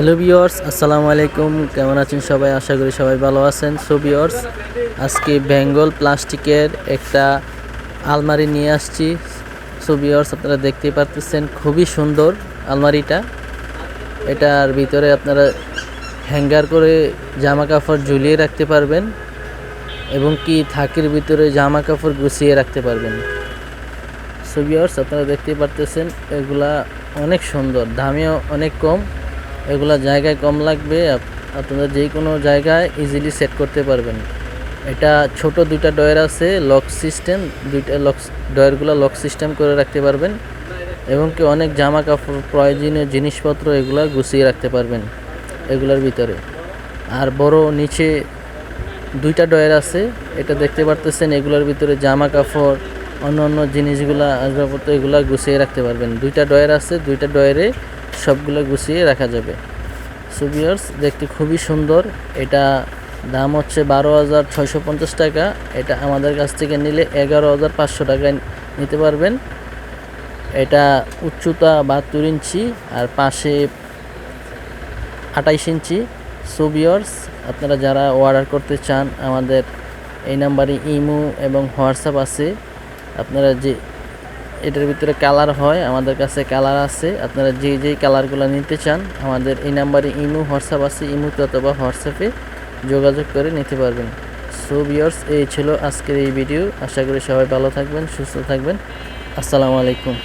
Hello বিয়র্স আসসালামু আলাইকুম। কেমন আছেন সবাই? আশা করি সবাই ভালো আছেন। সো বিয়র্স আজকে বেঙ্গল প্লাস্টিকের একটা আলমারি নিয়ে আসছি। সো বিয়র্স আপনারা দেখতেই পারতেছেন, খুবই সুন্দর আলমারিটা। এটার ভিতরে আপনারা হ্যাঙ্গার করে জামা কাপড় ঝুলিয়ে রাখতে পারবেন এবং কি থাকের ভিতরে জামা কাপড় গুছিয়ে রাখতে পারবেন। সো ভিউয়ার্স, আপনারা দেখতেই পারতেছেন, এগুলা অনেক সুন্দর, দামেও অনেক কম। এগুলা জায়গায় কম লাগবে আপনারা যে কোনো জায়গায় ইজিলি সেট করতে পারবেন। এটা ছোট দুইটা ডয়ার আছে লক সিস্টেম দুইটা লক ডয়ারগুলো লক সিস্টেম করে রাখতে পারবেন এবং কি অনেক জামা কাপড় প্রয়োজনীয় জিনিসপত্র এগুলা গুছিয়ে রাখতে পারবেন এগুলার ভিতরে। আর বড় নিচে দুইটা ডয়ার আছে, এটা দেখতে পারতেছেন এগুলোর ভিতরে জামা কাপড় অন্য অন্য জিনিসগুলা আসবাবপত্র এগুলা গুছিয়ে রাখতে পারবেন। দুইটা ডয়ার আছে, দুইটা ডয়ারে সবগুলো গুছিয়ে রাখা যাবে। সুবিয়ার্স দেখতে খুবই সুন্দর। এটা দাম হচ্ছে বারো হাজার ছয়শো পঞ্চাশ টাকা। এটা আমাদের কাছ থেকে নিলে এগারো হাজার পাঁচশো টাকায় নিতে পারবেন। এটা উচ্চতা বাহাত্তর ইঞ্চি আর পাশে আঠাইশ ইঞ্চি। সুবিয়ার্স আপনারা যারা অর্ডার করতে চান, আমাদের এই নাম্বারে ইমো এবং হোয়াটসঅ্যাপ আছে। আপনারা যে এটার ভিতরে কালার হয়, আমাদের কাছে কালার আছে। আপনারা যে যেই কালারগুলো নিতে চান, আমাদের এই নাম্বারে ইমু, হোয়াটসঅ্যাপ আছে, ইমোতে অথবা হোয়াটসঅ্যাপে যোগাযোগ করে নিতে পারবেন। সো বিয়ার্স এই ছিল আজকের এই ভিডিও। আশা করি সবাই ভালো থাকবেন, সুস্থ থাকবেন। আসসালামু আলাইকুম।